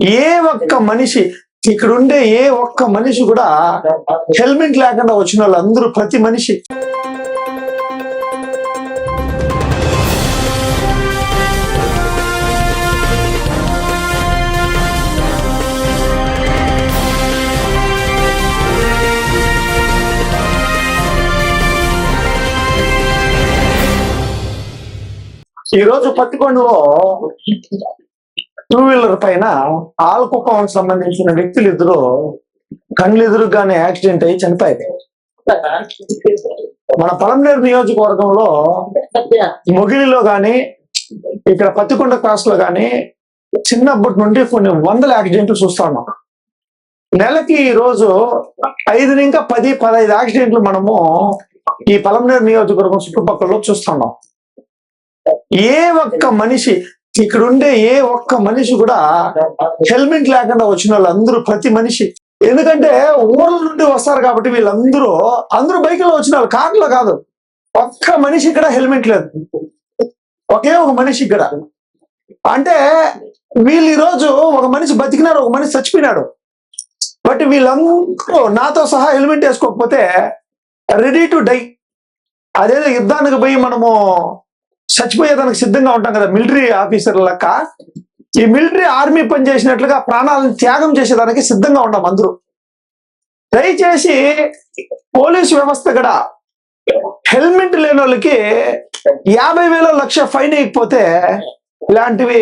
ఏ ఒక్క మనిషి ఇక్కడ ఉండే ఏ ఒక్క మనిషి కూడా హెల్మెట్ లేకుండా వచ్చిన వాళ్ళు అందరూ ప్రతి మనిషి. ఈ రోజు పత్తికొండలో టూ వీలర్ పైన ఆల్కుపం సంబంధించిన వ్యక్తులు ఇద్దరు కళ్ళు ఎదురుగానే యాక్సిడెంట్ అయ్యి చనిపోయారు. మన పలంనేరు నియోజకవర్గంలో మొగిలిలో గాని ఇక్కడ పత్తికొండ క్రాస్లో గాని చిన్నప్పటి నుండి కొన్ని వందల యాక్సిడెంట్లు చూస్తా ఉన్నాం నెలకి ఈ రోజు ఐదు ఇంకా పది పదహైదు యాక్సిడెంట్లు మనము ఈ పలంనేరు నియోజకవర్గం చుట్టుపక్కల చూస్తున్నాం. ఏ ఒక్క మనిషి ఇక్కడ ఉండే ఏ ఒక్క మనిషి కూడా హెల్మెట్ లేకుండా వచ్చిన వాళ్ళందరూ ప్రతి మనిషి. ఎందుకంటే ఊర్ల నుండి వస్తారు కాబట్టి వీళ్ళందరూ అందరూ బైక్లో వచ్చిన వాళ్ళు కార్లో కాదు. ఒక్క మనిషి ఇక్కడ హెల్మెట్ లేదు. ఒకే ఒక మనిషి ఇక్కడ అంటే వీళ్ళు ఈ రోజు ఒక మనిషి బతికినారు ఒక మనిషి చచ్చిపోయినాడు. బట్ వీళ్ళందరూ నాతో సహా హెల్మెట్ వేసుకోకపోతే రెడీ టు డై. అదేదో యుద్ధానికి పోయి మనము చచ్చిపోయేదానికి సిద్ధంగా ఉంటాం కదా మిలిటరీ ఆఫీసర్ లెక్క. ఈ మిలిటరీ ఆర్మీ పని చేసినట్లుగా ప్రాణాలను త్యాగం చేసేదానికి సిద్ధంగా ఉన్నాం అందరూ. దయచేసి పోలీసు వ్యవస్థ కూడా హెల్మెట్ లేని వాళ్ళకి యాభై వేల లక్ష ఫైన్ వేయకపోతే ఇలాంటివి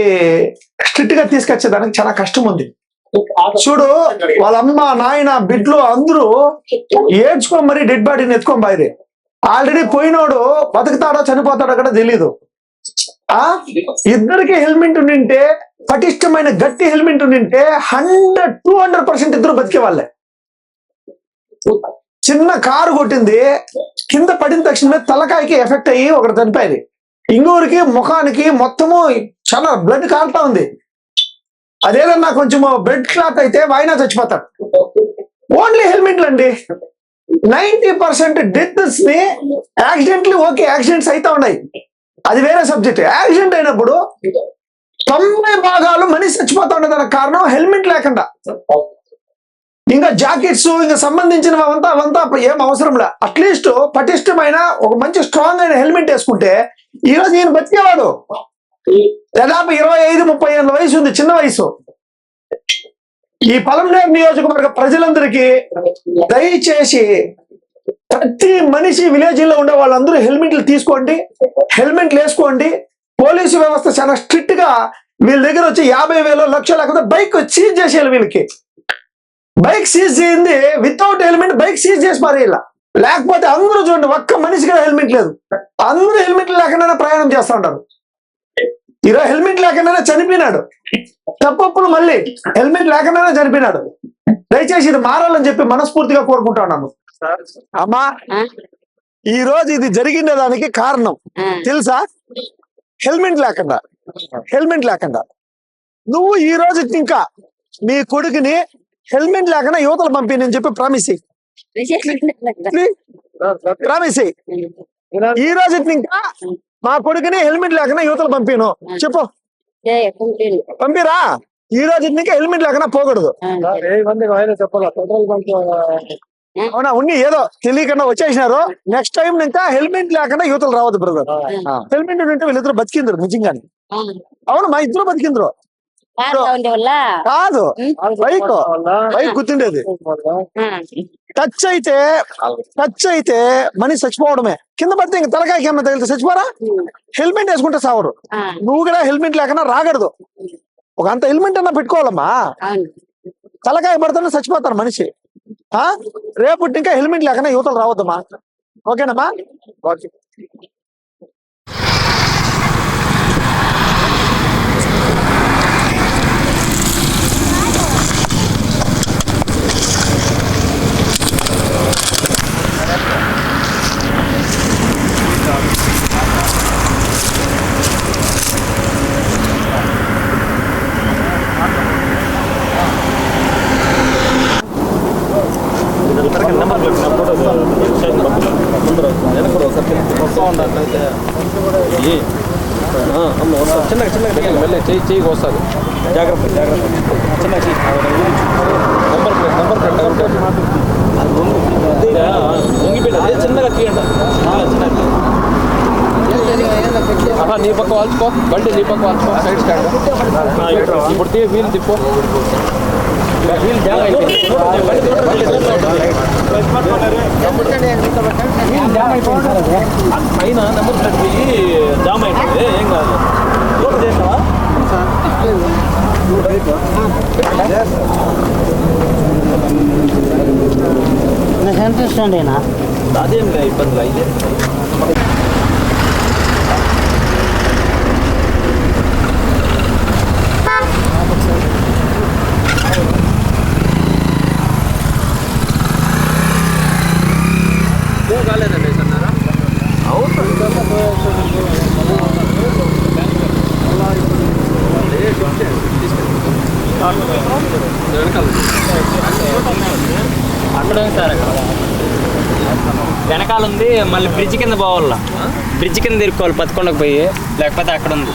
స్ట్రిక్ట్గా తీసుకొచ్చేదానికి చాలా కష్టం ఉంది చూడు వాళ్ళ అమ్మ నాయన బిడ్లు అందరూ ఏడ్చుకో మరి డెడ్ బాడీని ఎత్తుకోం బాయిరే ఆల్రెడీ పోయినోడు బతుకుతాడో చనిపోతాడో కూడా తెలీదు. ఆ? ఇద్దరికి హెల్మెట్ ఉండింటే పటిష్టమైన గట్టి హెల్మెట్ ఉండింటే హండ్రెడ్ టూ హండ్రెడ్ పర్సెంట్ ఇద్దరు బతికే వాళ్ళే. చిన్న కారు కొట్టింది కింద పడిన తక్షణమే తలకాయకి ఎఫెక్ట్ అయ్యి ఒకటి చనిపోయింది ఇంగూరికి ముఖానికి మొత్తము చాలా బ్లడ్ కాలుతా ఉంది. అదేదన్నా కొంచెం బ్లడ్ క్లాత్ అయితే వాయినా చచ్చిపోతాడు. ఓన్లీ హెల్మెట్లు అండి. నైన్టీ పర్సెంట్ డెత్స్ని యాక్సిడెంట్లీ ఓకే యాక్సిడెంట్స్ అయితే ఉన్నాయి. అది వేరే సబ్జెక్ట్ యాక్సిడెంట్ అయినప్పుడు తొంభై భాగాలు మనిషి చచ్చిపోతా ఉండేదానికి కారణం హెల్మెట్ లేకుండా. ఇంకా జాకెట్స్ ఇంకా సంబంధించిన అవంతా అవంతా ఏం అవసరం లే. అట్లీస్ట్ పటిష్టమైన ఒక మంచి స్ట్రాంగ్ అయిన హెల్మెట్ వేసుకుంటే ఈ రోజు ఈయన బతికేవాడు. దాదాపు ఇరవై ఐదు ముప్పై ఏళ్ళ వయసు ఉంది చిన్న వయసు. ఈ పలంనేరు నియోజకవర్గ ప్రజలందరికీ దయచేసి ప్రతి మనిషి విలేజ్లో ఉండే వాళ్ళందరూ హెల్మెట్లు తీసుకోండి హెల్మెట్లు వేసుకోండి. పోలీసు వ్యవస్థ చాలా స్ట్రిక్ట్గా వీళ్ళ దగ్గర వచ్చి యాభై వేలు లక్ష లేకపోతే బైక్ సీజ్ చేసేయాలి వీళ్ళకి. బైక్ సీజ్ చేయింది వితౌట్ హెల్మెట్ బైక్ సీజ్ చేసి పారేయాల? లేకపోతే అందరూ చూడండి ఒక్క మనిషికి హెల్మెట్ లేదు. అందరూ హెల్మెట్ లేకుండానే ప్రయాణం చేస్తూ ఉంటారు. ఈరోజు హెల్మెట్ లేకుండానే చనిపోయినాడు. తప్పప్పుడు మళ్ళీ హెల్మెట్ లేకుండానే చనిపోయినాడు. దయచేసి ఇది మారాలని చెప్పి మనస్ఫూర్తిగా కోరుకుంటున్నాను అమ్మా ఆ? ఈ రోజు ఇది జరిగిన దానికి కారణం తెలుసా? హెల్మెట్ లేకుండా హెల్మెట్ లేకుండా. నువ్వు ఈ రోజు ఇంకా నీ కొడుకుని హెల్మెట్ లేకుండా. యువతలు పంపి నేను చెప్పి ప్రామిస్ ప్రామిస్ ఈ రోజు ఇంకా మా కొడుకుని హెల్మెట్ లేకుండా యువతలు పంపిను. చెప్పు. పంపిరా? ఈ రోజు ఇంకా హెల్మెట్ లేకుండా పోకూడదు. అవునా ఉన్ని ఏదో తెలియకుండా వచ్చేసినారు. నెక్స్ట్ టైం ఇంకా హెల్మెట్ లేకుండా యువతలు రావద్దు బ్రదర్ హెల్మెట్ ఉంటే వీళ్ళిద్దరు బతికిందరు నిజంగానే. అవును మా ఇద్దరు బతికిందరు. కాదు. బైక్. బైక్ గుర్తుండేది. టచ్ అయితే టచ్ అయితే మనిషి చచ్చిపోవడమే. కింద పడితే ఇంక తలకాయకి ఏమన్నా తగిలితే చచ్చిపోరా? హెల్మెట్ వేసుకుంటే సావరు. నువ్వు కూడా హెల్మెట్ లేకుండా రాకూడదు ఒక అంత హెల్మెట్ అన్నా పెట్టుకోవాలమ్మా. తలకాయ పడితేనే చచ్చిపోతారు మనిషి. ఆ? రేపు ఇంకా హెల్మెట్ లేకుండా యువతలు రావద్దమ్మా. ఓకేనమ్మా? ఓకే చిన్నగా చిన్నగా దగ్గర మెల్లి చెయ్యి చెయ్యికి వస్తుంది జాగ్రత్త జాగ్రత్త number plate number plate number plate వంగిపోయింది అదే చిన్నగా తీయండి చిన్నగా ఆహా, నీ పక్క వాల్చుకో బండి నీ పక్క వాల్చుకో సైడ్ స్టాండ్ ఇప్పుడు తీ వీల్ తిప్పు వీల్ డ్యామ్ డ్యామ్ అయిపోయింది. సార్ అది. అది పైన నెంబర్ ప్లేట్ పోయి జామ్ అయిపోయింది. ఏం కాదు. లోపల చేసినావా నాకు ఇంట్రెస్ట్ ఉండేనా అదేం ఇబ్బంది అయితే అక్కడ సార్ వెనకాల ఉంది మళ్ళీ బ్రిడ్జ్ కింద పోవాలా? బ్రిడ్జ్ కింద తిరుక్కోవాలి పత్తికొండకు పోయి లేకపోతే అక్కడ ఉంది.